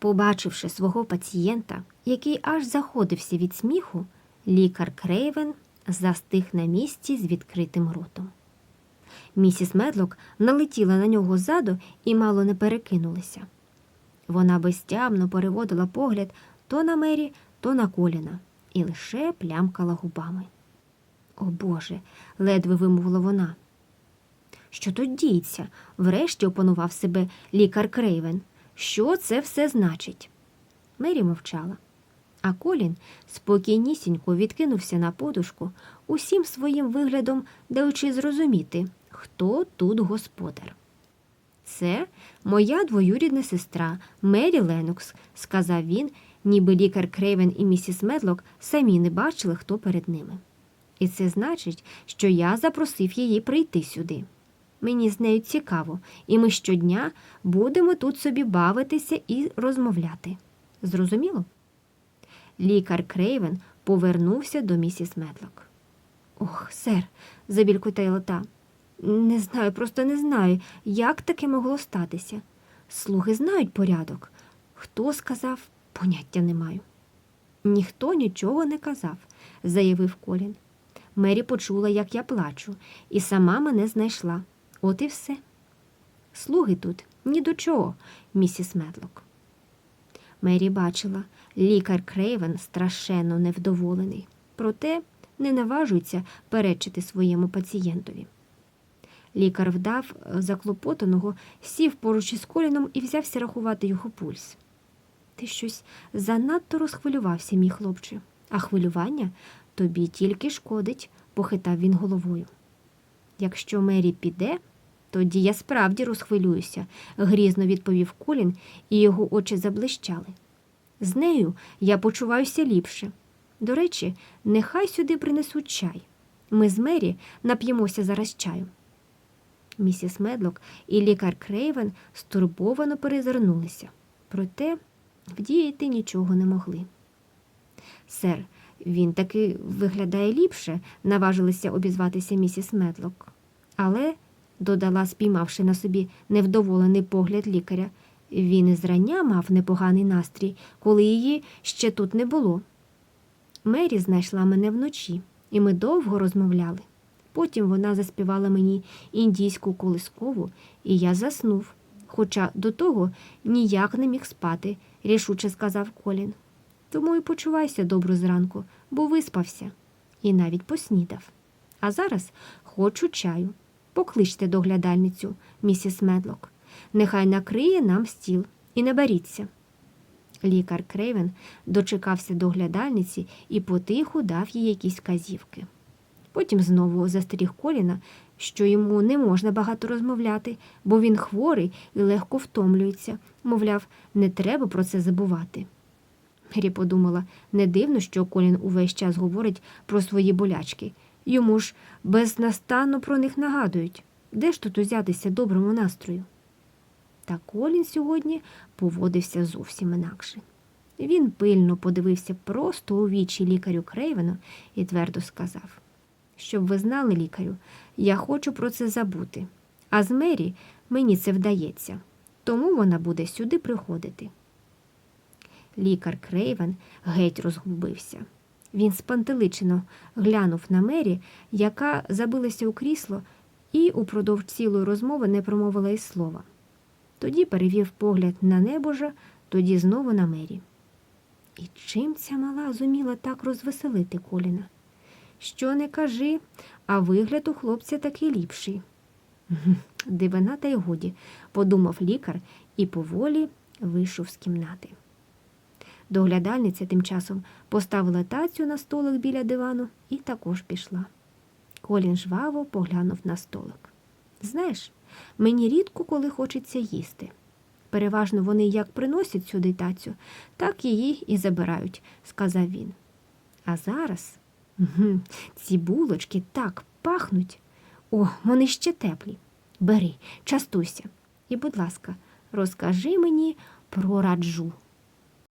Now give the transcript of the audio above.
Побачивши свого пацієнта, який аж заходився від сміху, лікар Крейвен застиг на місці з відкритим ротом. Місіс Медлок налетіла на нього ззаду і мало не перекинулися. Вона безтямно переводила погляд то на Мері, то на коліна і лише плямкала губами. О Боже, ледве вимовила вона. Що тут діється? Врешті опанував себе лікар Крейвен. Що це все значить? Мері мовчала. А Колін спокійнісінько відкинувся на подушку, усім своїм виглядом даючи зрозуміти, хто тут господар. Це моя двоюрідна сестра Мері Ленокс, сказав він, ніби лікар Крейвен і місіс Медлок самі не бачили, хто перед ними. І це значить, що я запросив її прийти сюди. Мені з нею цікаво, і ми щодня будемо тут собі бавитися і розмовляти. Зрозуміло? Лікар Крейвен повернувся до місіс Медлок. Ох, сер, забількотала та. Не знаю, просто не знаю, як таке могло статися. Слуги знають порядок. Хто сказав, поняття не маю. Ніхто нічого не казав, заявив Колін. Мері почула, як я плачу, і сама мене знайшла. От і все. Слуги тут ні до чого, місіс Медлок. Мері бачила, лікар Крейвен страшенно невдоволений, проте не наважується перечити своєму пацієнтові. Лікар вдав е, заклопотаного, сів поруч із коліном і взявся рахувати його пульс. Ти щось занадто розхвилювався, мій хлопче, а хвилювання тобі тільки шкодить, похитав він головою. Якщо Мері піде, тоді я справді розхвилююся, грізно відповів Колін, і його очі заблищали. З нею я почуваюся ліпше. До речі, нехай сюди принесуть чай. Ми з Мері нап'ємося зараз чаю. Місіс Медлок і лікар Крейвен стурбовано перезирнулися, проте вдіяти нічого не могли. Сер, він таки виглядає ліпше, наважилися обізватися місіс Медлок. Але, додала, спіймавши на собі невдоволений погляд лікаря, він і зрання мав непоганий настрій, коли її ще тут не було. Мері знайшла мене вночі, і ми довго розмовляли. Потім вона заспівала мені індійську колискову, і я заснув, хоча до того ніяк не міг спати, рішуче сказав Колін. Тому і почувайся добре зранку, бо виспався і навіть поснідав. А зараз хочу чаю. Покличте доглядальницю, місіс Медлок. Нехай накриє нам стіл і не беріться. Лікар Крейвен дочекався доглядальниці і потиху дав їй якісь казівки. Потім знову застеріг Коліна, що йому не можна багато розмовляти, бо він хворий і легко втомлюється. Мовляв, не треба про це забувати. Мері подумала, не дивно, що Колін увесь час говорить про свої болячки. Йому ж безнастанно про них нагадують. Де ж тут узятися доброму настрою? Та Колін сьогодні поводився зовсім інакше. Він пильно подивився просто у вічі лікарю Крейвену і твердо сказав: Щоб ви знали, лікарю, я хочу про це забути. А з Мері мені це вдається, тому вона буде сюди приходити. Лікар Крейвен геть розгубився. Він спантеличено глянув на Мері, яка забилася у крісло, і упродовж цілої розмови не промовила й слова. Тоді перевів погляд на небожа, тоді знову на Мері. І чим ця мала зуміла так розвеселити Коліна? Що не кажи, а вигляд у хлопця такий ліпший. Дивина та й годі, подумав лікар і поволі вийшов з кімнати. Доглядальниця тим часом поставила тацю на столик біля дивану і також пішла. Колін жваво поглянув на столик. Знаєш, мені рідко коли хочеться їсти. Переважно вони як приносять сюди тацю, так її і забирають, сказав він. А зараз Гм, ці булочки так пахнуть. О, вони ще теплі. Бери, частуйся. І, будь ласка, розкажи мені про раджу.